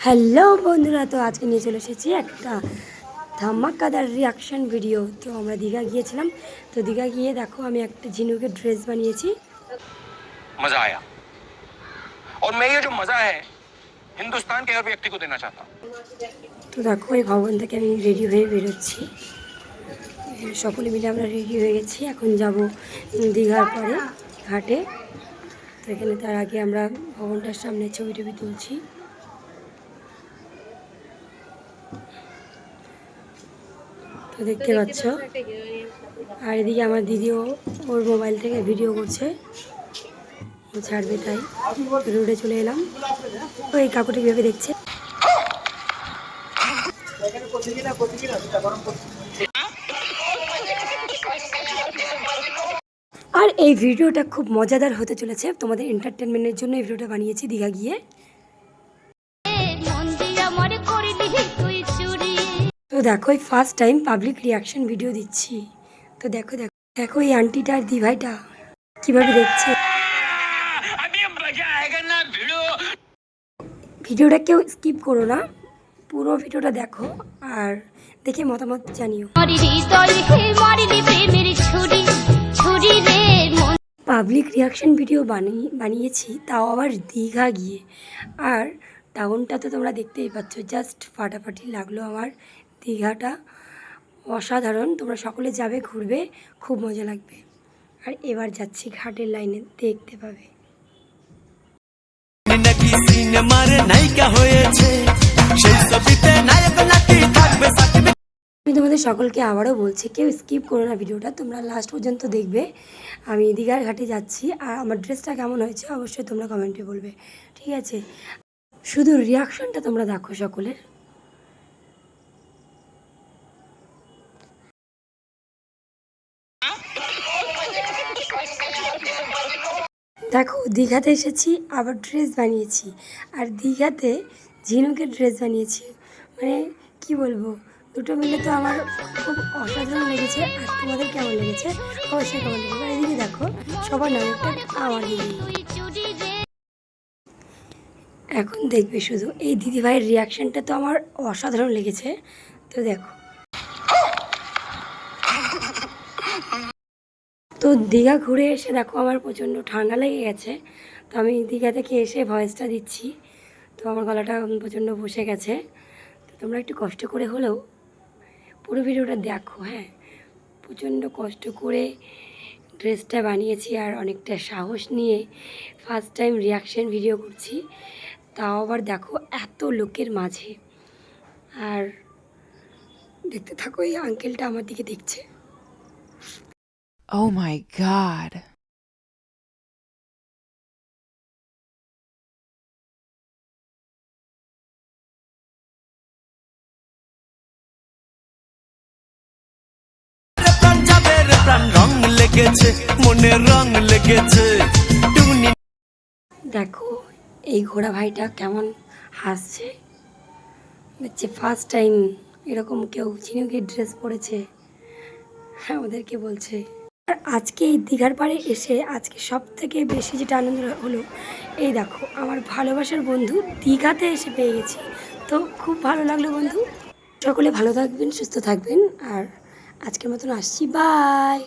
Hello বন্ধুরা তো আজকে নিয়ে চলে এসেছি একটা ধামাকাদার রিয়াকশন ভিডিও তো আমরা দীঘা গিয়েছিলাম তো দীঘা গিয়ে দেখো আমি একটা ঝিনুকের ড্রেস বানিয়েছি मजा आया और मैं ये जो मजा है हिंदुस्तान के हर व्यक्ति को देना चाहता हूँ তো দেখো এই ভবন থেকে আমি রেডি হয়ে বেরোচ্ছি সকলে মিলে আমরা রেডি হয়ে গেছি এখন যাব দীঘার পরে ঘাটে তো এখানে তার আগে আমরা ভবনটার সামনে ছবি টবি তুলছি তো দেখতে পাচ্ছ। আর এদিকে আমার দিদিও ওর মোবাইল থেকে ভিডিও করছে। ছাড়বে তাই। রোডে চলে এলাম। ওই এই কাকুটি ভেবে দেখছে। আর এই ভিডিওটা খুব মজাদার হতে চলেছে। তোমাদের এন্টারটেনমেন্টের জন্য এই ভিডিওটা বানিয়েছি দীঘা গিয়ে। দেখো এই first time public reaction video দিচ্ছি। তো দেখো দেখো দেখো এই আন্টিটা আর দিভাইটা কীভাবে দেখছে। ভিডিওটা কেউ স্কিপ করো না পুরো ভিডিওটা দেখো আর দেখে মতামত জানিও। পাবলিক রিয়াকশন ভিডিও বানিয়ে বানিয়েছি তাও আবার দীঘা গিয়ে। আর টাউনটা তো তোমরা দেখতেই পাচ্ছ জাস্ট ফাটাফাটি লাগল আমার। দীঘাটা অসাধারণ। তোমরা সকলে যাবে ঘুরবে খুব মজা লাগবে। আর এবার যাচ্ছি ঘাটের লাইনে দেখতে পাবে। নাকি সিনেমার নায়িকা হয়েছে? সেই ছবিতে নায়ক নাকি থাকবে আমি তোমাদের সকলকে আবারও বলছি কেউ স্কিপ করো না ভিডিওটা তোমরা লাস্ট পর্যন্ত দেখবে। আমি দীঘার ঘাটে যাচ্ছি আর আমার ড্রেসটা কেমন হয়েছে অবশ্যই তোমরা কমেন্টে বলবে। ঠিক আছে? শুধু রিয়াকশনটা তোমরা দেখো সকলের। দেখো, দীঘাতে এসেছি, আবার ড্রেস বানিয়েছি। আর দীঘাতে ঝিনুকের ড্রেস বানিয়েছি। মানে কি বলব, দুটো মিলে তো আমার খুব অসাধারণ লেগেছে। আর তোমাদের কেমন লেগেছে? অবশ্যই কেমন লেগেছে এদিকে দেখো, সবার নামটা আমার দিদি এখন দেখবে শুধু, এই দিদিভাইয়ের রিয়াকশানটা তো আমার অসাধারণ লেগেছে। তো দেখো। তো দীঘা ঘুরে এসে দেখো আমার প্রচণ্ড ঠান্ডা লেগে গেছে। তো আমি দীঘা থেকে এসে ভয়েসটা দিচ্ছি। তো আমার গলাটা প্রচণ্ড বসে গেছে। তো তোমরা একটু কষ্ট করে হলেও পুরো ভিডিওটা দেখো হ্যাঁ? প্রচণ্ড কষ্ট করে ড্রেসটা বানিয়েছি আর অনেকটা সাহস নিয়ে ফার্স্ট টাইম রিয়াকশান ভিডিও করছি। তাও আবার দেখো এত লোকের মাঝে। আর দেখতে থাকো এই আঙ্কেলটা আমার দিকে দেখছে। Oh my god. দেখো, এই ঘোড়া ভাইটা কেমন হাসছে দেখছে ফার্স্ট টাইম এরকম কেউ ঝিনুকের ড্রেস পরেছে হ্যাঁ ওদেরকে বলছে আর আজকে এই দীঘার পাড়ে এসে আজকে সব থেকে বেশি যেটা আনন্দ হলো, এই দেখো, আমার ভালোবাসার বন্ধু দীঘাতে এসে পেয়ে গেছি। তো খুব ভালো লাগল বন্ধু। সকলে ভালো থাকবেন, সুস্থ থাকবেন, আর আজকের মতন আসছি বাই